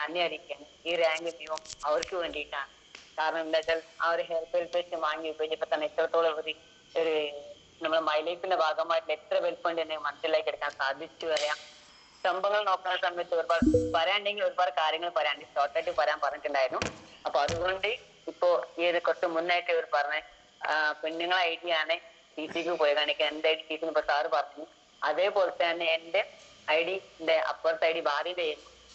നന്ദി അറിയിക്കുകയാണ് ഈ റാങ്ക് ദൈവം അവർക്ക് വേണ്ടിയിട്ടാണ്. കാരണം എന്താ വെച്ചാൽ ആ ഒരു ഹെയർ പേസ്റ്റ് വാങ്ങി ഉപയോഗിച്ചപ്പോ തന്നെ എത്രത്തോളം ഒരു ഒരു നമ്മുടെ മൈ ലൈഫിന്റെ ഭാഗമായിട്ട് എത്ര വലുപ്പമുണ്ട് എന്ന് മനസ്സിലാക്കി എടുക്കാൻ സാധിച്ചു പറയാം സംഭവങ്ങൾ നോക്കുന്ന സമയത്ത് ഒരുപാട് പറയാണ്ടെങ്കിൽ ഒരുപാട് കാര്യങ്ങൾ പറയാണ്ട് ഷോർട്ടായിട്ട് പറയാൻ പറഞ്ഞിട്ടുണ്ടായിരുന്നു. അപ്പൊ അതുകൊണ്ട് ഇപ്പോ ഈ ഒരു കുറച്ച് മുന്നായിട്ട് ഇവർ പറഞ്ഞ പെണ്ണുങ്ങളെ ഐഡിയ ആണ് ടി സിക്ക് പോയി കാണിക്കാൻ എന്റെ ഐ ഡി ടി സി ഇപ്പൊ സാറ് പറഞ്ഞു. അതേപോലെ തന്നെ എന്റെ ഐ ഡിന്റെ അപ്പുറത്തെ ഐ ഡി ഭാര്യയുടെ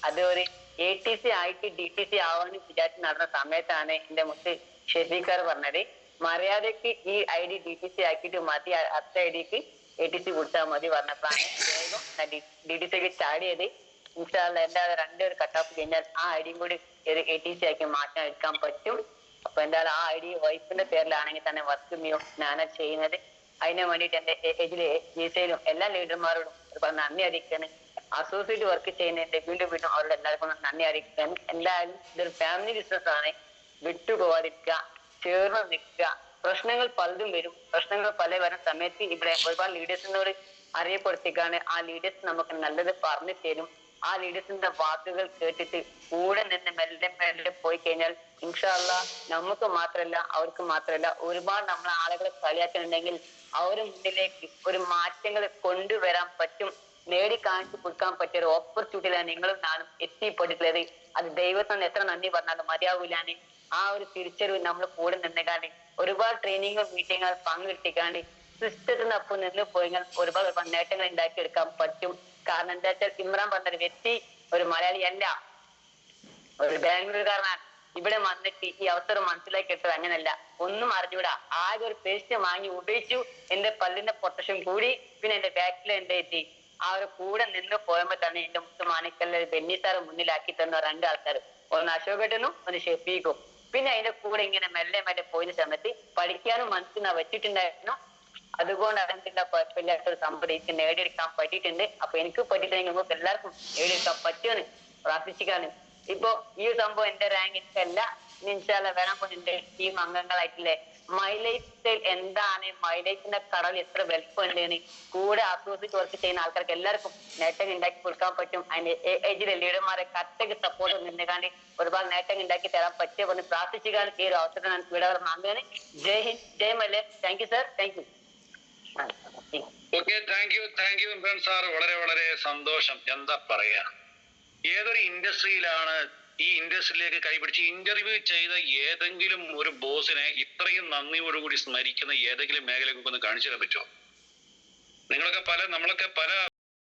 അത് ഒരു എ ടി സി ആയിട്ട് ഡി ടി സി ആവാന്ന് വിചാരിച്ച് നടന്ന സമയത്താണ് എന്റെ മുത്ത് ഷെഫീഖാർ പറഞ്ഞത്. മര്യാദയ്ക്ക് ഈ I D D T C ആക്കിയിട്ട് മതി അടുത്ത ഐ ഡിക്ക് എ ടി സി കൊടുത്താൽ മതി പറഞ്ഞപ്പോഴാണ് വേഗം ഡി ടി സിക്ക് ചാടിയത് ഇൻഷാല്ല എന്റെ രണ്ടൊരു കട്ട് ഓഫ് കഴിഞ്ഞാൽ ആ ഐ ഡിയും കൂടി ഒരു എ ടി സി ആക്കി മാറ്റാൻ എടുക്കാൻ പറ്റും. അപ്പൊ എന്തായാലും ആ ഐ ഡി വൈഫിന്റെ പേരിലാണെങ്കിൽ തന്നെ വർക്ക് മിയോ ഞാനാ ചെയ്യുന്നത്. അതിനു വേണ്ടിയിട്ട് എന്റെ എജിലെ ജിസയിലും എല്ലാ ലീഡർമാരോടും നന്ദി അറിയിക്കാണ്. അസോസിയേറ്റ് വർക്ക് ചെയ്യുന്നതിന്റെ വീണ്ടും വീണ്ടും അവരുടെ എല്ലാവർക്കും നന്ദി അറിയിക്കാൻ എന്തായാലും ഇതൊരു ഫാമിലി ബിസിനസ് ആണ്. വിട്ടുപോകാതിരിക്കുക ചേർന്ന് നിൽക്കുക. പ്രശ്നങ്ങൾ പലതും വരും. പ്രശ്നങ്ങൾ പല വരുന്ന സമയത്ത് ഇവിടെ ഒരുപാട് ലീഡേഴ്സിനോട് അറിയപ്പെടുത്തിക്കാണ്. ആ ലീഡേഴ്സ് നമുക്ക് നല്ലത് പറഞ്ഞു തരും. ആ ലീഡേഴ്സിന്റെ വാക്കുകൾ കേട്ടിട്ട് കൂടെ നിന്ന് മെല്ലെ മെല്ലെ പോയി കഴിഞ്ഞാൽ ഇൻഷാല്ല നമുക്ക് മാത്രമല്ല അവർക്ക് മാത്രല്ല ഒരുപാട് നമ്മളെ ആളുകളെ കളിയാക്കുന്നുണ്ടെങ്കിൽ അവരുടെ മുന്നിലേക്ക് ഒരു മാറ്റങ്ങൾ കൊണ്ടുവരാൻ പറ്റും. നേടി കാണിച്ചു കൊടുക്കാൻ പറ്റിയ ഒരു ഓപ്പർച്യൂണിറ്റിയിലാണ് നിങ്ങളും ഞാനും എത്തിപ്പെട്ടിട്ടുള്ളത്. അത് ദൈവത്തിന് എത്ര നന്ദി പറഞ്ഞാലും മതിയാവൂലാണ് ആ ഒരു തിരിച്ചറിവ് നമ്മൾ കൂടെ നിന്നുകാണ്ട് ഒരുപാട് ട്രെയിനിങ്ങും മീറ്റിങ്ങുകൾ പങ്കെടുത്തിക്കാണ്ട് സിസ്റ്റത്തിനൊപ്പം നിന്ന് പോയെങ്കിൽ ഒരുപാട് ഒരുപാട് നേട്ടങ്ങൾ ഉണ്ടാക്കിയെടുക്കാൻ പറ്റും. കാരണം എന്താ വെച്ചാൽ ഇമ്രാൻ പറഞ്ഞൊരു വ്യക്തി ഒരു മലയാളിയല്ല ഒരു ബാംഗ്ലൂരുകാരനാണ്. ഇവിടെ വന്നിട്ട് ഈ അവസരം മനസ്സിലാക്കി എടുത്തത് അങ്ങനല്ല. ഒന്നും അറിഞ്ഞൂടാ. ആകെ ഒരു പേസ്റ്റ് വാങ്ങി ഉപയോഗിച്ചു. എന്റെ പല്ലിന്റെ പൊട്ടഷൻ കൂടി പിന്നെ എന്റെ ബാക്കിൽ എന്റെ എത്തി ആ ഒരു കൂടെ നിന്ന് പോയപ്പോ തന്നെ എന്റെ മുത്തു മാണിക്കല്ല് ബെന്നി സാറ് മുന്നിലാക്കി തന്ന രണ്ട് ആൾക്കാർ ഒന്ന് അശോകട്ടനും ഒന്ന് ഷെഫീഖും. പിന്നെ അതിന്റെ കൂടെ ഇങ്ങനെ മെല്ലെ മെല്ലെ പോയിന് സമയത്ത് പഠിക്കാനും മനസ്സിനാ വെച്ചിട്ടുണ്ടായിരുന്നു. അതുകൊണ്ട് അതിന്റെ കുഴപ്പമില്ലാത്ത ഒരു സംഭവം എനിക്ക് നേടിയെടുക്കാൻ പറ്റിയിട്ടുണ്ട്. അപ്പൊ എനിക്ക് പറ്റിയിട്ടെങ്കിൽ നമുക്ക് എല്ലാവർക്കും നേടിയെടുക്കാൻ പറ്റുമെന്ന് പ്രാർത്ഥിച്ചിക്കാണ് ഇപ്പൊ ഈ സംഭവം എന്റെ റാങ്ക് എനിക്കല്ല ഇൻഷാല്ല വരാൻ പോകുന്ന ടീം അംഗങ്ങളായിട്ടില്ലേ മൈ ലൈഫ് സ്റ്റൈൽ എന്താണ്? മൈ ലൈഫിന്റെ കടൽ എത്ര വലുപ്പമുണ്ടെന്ന് കൂടെ ആസ്വദിച്ച് വർക്ക് ചെയ്യുന്ന ആൾക്കാർക്ക് എല്ലാവർക്കും നേട്ടം ഉണ്ടാക്കി കൊടുക്കാൻ പറ്റും. അതിന്റെ ഏജിലെ ലീഡർമാരെ കറക്റ്റ് സപ്പോർട്ട് നിന്നുകാണ്ട് ഒരുപാട് നേട്ടം ഉണ്ടാക്കി തരാൻ പറ്റുമെന്ന് പ്രാർത്ഥിച്ചുകാണ് ഈ ഒരു അവസരം ഞാൻ ഇവിടെ വാങ്ങുകയാണ് ജയ് ഹിന്ദ് ജയ് മല്ലേ thank you sir thank you വളരെ വളരെ സന്തോഷം. എന്താ പറയാ? ഏതൊരു ഇൻഡസ്ട്രിയിലാണ് ഈ ഇൻഡസ്ട്രിയിലേക്ക് കൈപിടിച്ച് ഇന്റർവ്യൂ ചെയ്ത ഏതെങ്കിലും ഒരു ബോസിനെ ഇത്രയും നന്ദിയോടുകൂടി സ്മരിക്കുന്ന ഏതെങ്കിലും മേഖലയൊക്കെ ഒന്ന് കാണിച്ചു തരാൻ പറ്റുമോ? നിങ്ങളൊക്കെ പല നമ്മളൊക്കെ പല